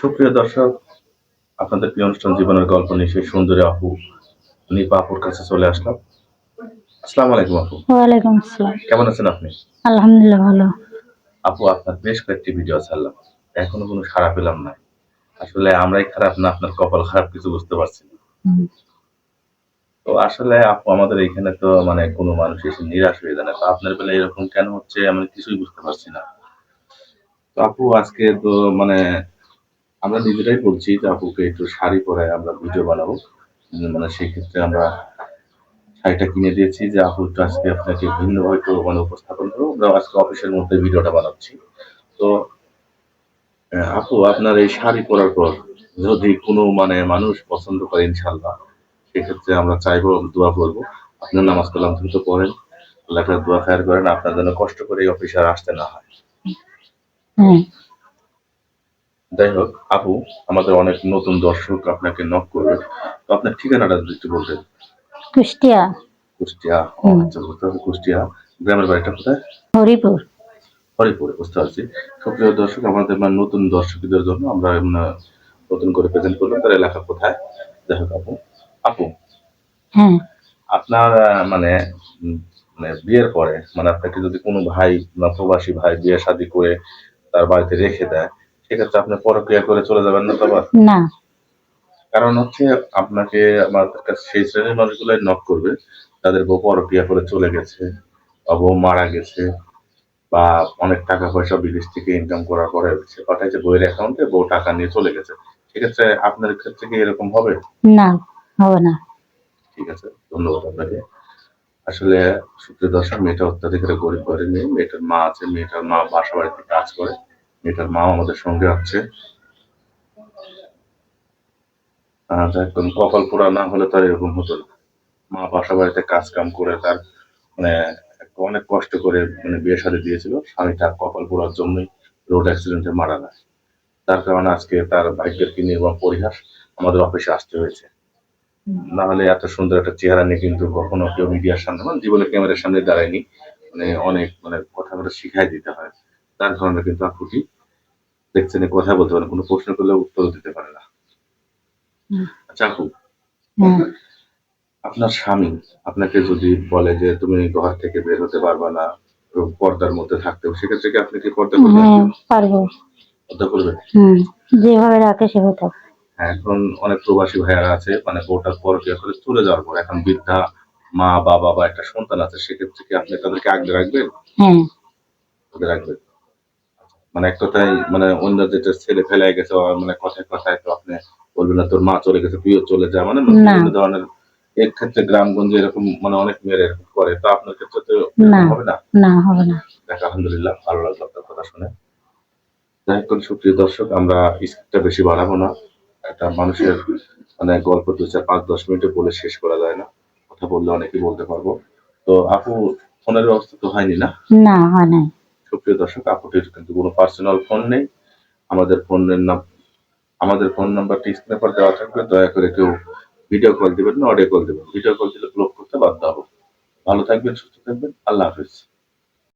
সুপ্রিয় দর্শক আপনাদের প্রিয় অনুষ্ঠান জীবনের গল্প নিয়ে সেই সুন্দরী আপু নিপা আপুর কাছে চলে আসলাম। আসসালামু আলাইকুম আপু। ওয়ালাইকুম আসসালাম। কেমন আছেন আপনি? আলহামদুলিল্লাহ ভালো। আপু আপনার বেশ কয়েকটি ভিডিও ছাড়লাম এখনও কোনো সাড়া পেলাম না। আসলে আমরাই খারাপ না আপনার কপাল খারাপ কিছু বুঝতে পারছি না। তো আসলে আপু আমাদের এখানে তো মানে কোনো মানুষ এসে নিরাশ হয়ে যায় না। তো আপনার বেলা এরকম কেন হচ্ছে আমি কিছুই বুঝতে পারছি না। তো আপু আজকে তো মানে আমরা নিজেরাই বলছি যে আপুকে একটু শাড়ি পরে আমরা ভিডিও বানাবো। মানে সেক্ষেত্রে আমরা শাড়িটা কিনে দিয়েছি যে আপু একটু আজকে আপনাকে ভিন্নভাবে একটু মানে উপস্থাপন করব। আমরা আজকে অফিসের মধ্যে ভিডিওটা বানাচ্ছি। তো আপু, আপনার এই শাড়ি পরার পর যদি কোনো মানে মানুষ পছন্দ করে ইনশাল্লাহ সেক্ষেত্রে আমরা চাইব দোয়া করব। আপনার নামাজ কালাম দ্রুত পড়েন। আল্লাহকে দোয়া খায়ার করেন। আপনার জন্য কষ্ট করে এই অফিসে আসতে না হ্যাঁ। যাই হোক আপু আমাদের অনেক নতুন দর্শক আপনাকে নক করবে। তো আপনার ঠিকানাটা একটু বলতেন। কুষ্টিয়া। কুষ্টিয়া। আচ্ছা বুঝতে পারছি। কুষ্টিয়া। গ্রামের বাড়িটা কোথায়? হরিপুর। হরিপুরে বুঝতে পারছি। সুপ্রিয় দর্শক আমাদের মানে নতুন দর্শকদের জন্য আমরা নতুন করে প্রেজেন্ট করলাম। তার এলাকা কোথায়? যাই হোক আপু। আপু হ্যাঁ। আপনার মানে মানে বিয়ের পরে মানে আপনাকে যদি কোনো ভাই বা প্রবাসী ভাই বিয়ে শাদী করে তার বাড়িতে রেখে দেয় সেক্ষেত্রে আপনি পরক্রিয়া করে চলে যাবেন না তো আবার? না। কারণ হচ্ছে আপনাকে আমাদের কাছে সেই শ্রেণির মানুষগুলো নক করবে তাদের বউ পরক্রিয়া করে চলে গেছে বউ মারা গেছে বা অনেক টাকা পয়সা বিদেশ থেকে ইনকাম করার পরে সে পাঠাইছে বইয়ের অ্যাকাউন্টে বউ টাকা নিয়ে চলে গেছে। সেক্ষেত্রে আপনার ক্ষেত্রে কি এরকম হবে? না হবে না। ঠিক আছে ধন্যবাদ আপনাকে। আসলে সুপ্রিয় দর্শক মেয়েটা অত্যাধিক গরিব ঘরে নেই মেয়েটার মা আছে মেয়েটার মা বাসা বাড়িতে কাজ করে। মেয়েটার মাও আমাদের সঙ্গে আছে। যাই কপাল পোড়া না হলে তার এরকম হতো না। মা বাসা বাড়িতে কাজ কাম করে তার মানে অনেক কষ্ট করে মানে বিয়ে শাদী দিয়েছিল। স্বামী তার কপাল পোড়ার জন্যই রোড অ্যাক্সিডেন্টে মারা যায়। তার কারণে আজকে তার ভাগ্যের কি নির্মম পরিহাস আমাদের অফিসে আসতে হয়েছে। না হলে এত সুন্দর একটা চেহারা নিয়ে কিন্তু কখনো কেউ মিডিয়ার সামনে মানে জীবনে ক্যামেরার সামনে দাঁড়ায়নি। মানে অনেক মানে কথা কথা শিখাই দিতে হয়। তার কারণে কিন্তু আপুটি দেখছেন কথা বলতে পারে কোনো প্রশ্ন করলে উত্তর দিতে পারে না। আচ্ছা আপু। আপনার স্বামী আপনাকে যদি বলে যে তুমি ঘর থেকে বের হতে পারবা না পর্দার মধ্যে থাকতে হবে সেক্ষেত্রে কি আপনি কি পর্দা করবেন? হ্যাঁ পারব। পর্দা করবেন? যেভাবে রাখে সেভাবে থাকব হ্যাঁ, এখন অনেক প্রবাসী ভাইয়ারা আছে মানে বউটার পর করে চলে যাওয়ার পর এখন বৃদ্ধা মা বাবা বা একটা সন্তান আছে সেক্ষেত্রে কি আপনি তাদেরকে আগলে রাখবেন? হ্যাঁ। রাখবেন? মানে এক কথায় মানে অন্য যেটা ছেলে ফেলে গেছে মানে কথায় কথায় তো আপনি বলবেন না তোর মা চলে গেছে তুইও চলে যা মানে বিভিন্ন ধরনের এক ক্ষেত্রে গ্রামগঞ্জে এরকম মানে অনেক মেয়েরা এরকম করে তো আপনার ক্ষেত্রে তো হবে না? না হবে না। দেখ আলহামদুলিল্লাহ ভালো লাগল আপনার কথা শুনে। যাই হোক সুপ্রিয় দর্শক আমরা স্ক্রিপ্টটা বেশি বাড়াবো না। একটা মানুষের মানে গল্প দু চার পাঁচ দশ মিনিটে বলে শেষ করা যায় না। কথা বললে অনেকেই বলতে পারব। তো আপু ফোনের ব্যবস্থা তো হয়নি না? না হয় নাই। সুপ্রিয় দর্শক, আপুটির কিন্তু কোনো পার্সোনাল ফোন নেই। আমাদের ফোনের নাম আমাদের ফোন নাম্বারটি স্ক্রিনে পর দেওয়া থাকবে। দয়া করে কেউ ভিডিও কল দিবেন না অডিও কল দিবেন ভিডিও কল দিলে ব্লক করতে বাধ্য হব। ভালো থাকবেন, সুস্থ থাকবেন। আল্লাহ হাফিজ।